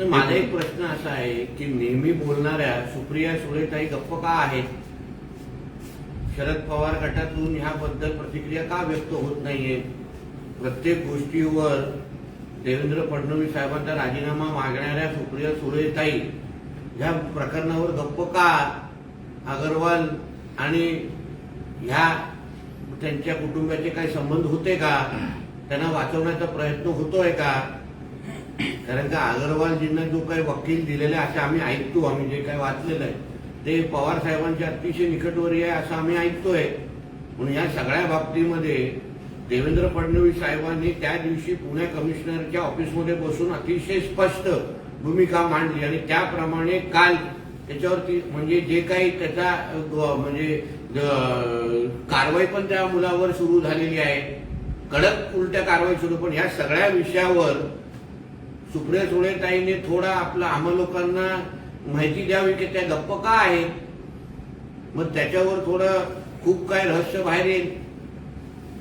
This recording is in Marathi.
तर माझा एक प्रश्न असा आहे की नेहमी बोलणाऱ्या सुप्रिया सुळेताई गप्प का आहेत? शरद पवार गटातून ह्याबद्दल प्रतिक्रिया का व्यक्त होत नाहीये? प्रत्येक गोष्टीवर देवेंद्र फडणवीस साहेबांचा राजीनामा मागणाऱ्या सुप्रिया सुळेताई ह्या प्रकरणावर गप्प का? अगरवाल आणि ह्या त्यांच्या कुटुंबाचे काही संबंध होते का? त्यांना वाचवण्याचा प्रयत्न होतोय का? कारण का अगरवालजींना जो काही वकील दिलेला आहे असं आम्ही ऐकतो आम्ही जे काही वाचलेलं आहे ते पवार साहेबांच्या अतिशय निकटवर्यीय आहे असं आम्ही ऐकतोय. म्हणून या सगळ्या बाबतीमध्ये देवेंद्र फडणवीस साहेबांनी त्या दिवशी पुणे कमिशनरच्या ऑफिसमध्ये बसून अतिशय स्पष्ट भूमिका मांडली आणि त्याप्रमाणे काल त्याच्यावरती म्हणजे जे काही त्याचा म्हणजे कारवाई पण त्या मुलावर सुरू झालेली आहे. कडक उलट्या कारवाई सुरू पण ह्या सगळ्या विषयावर सुप्रिया सुळेताईने थोडा आपला आम्हा लोकांना माहिती द्यावी की त्या गप्प का आहेत? मग त्याच्यावर थोडं खूप काय रहस्य बाहेर येईल.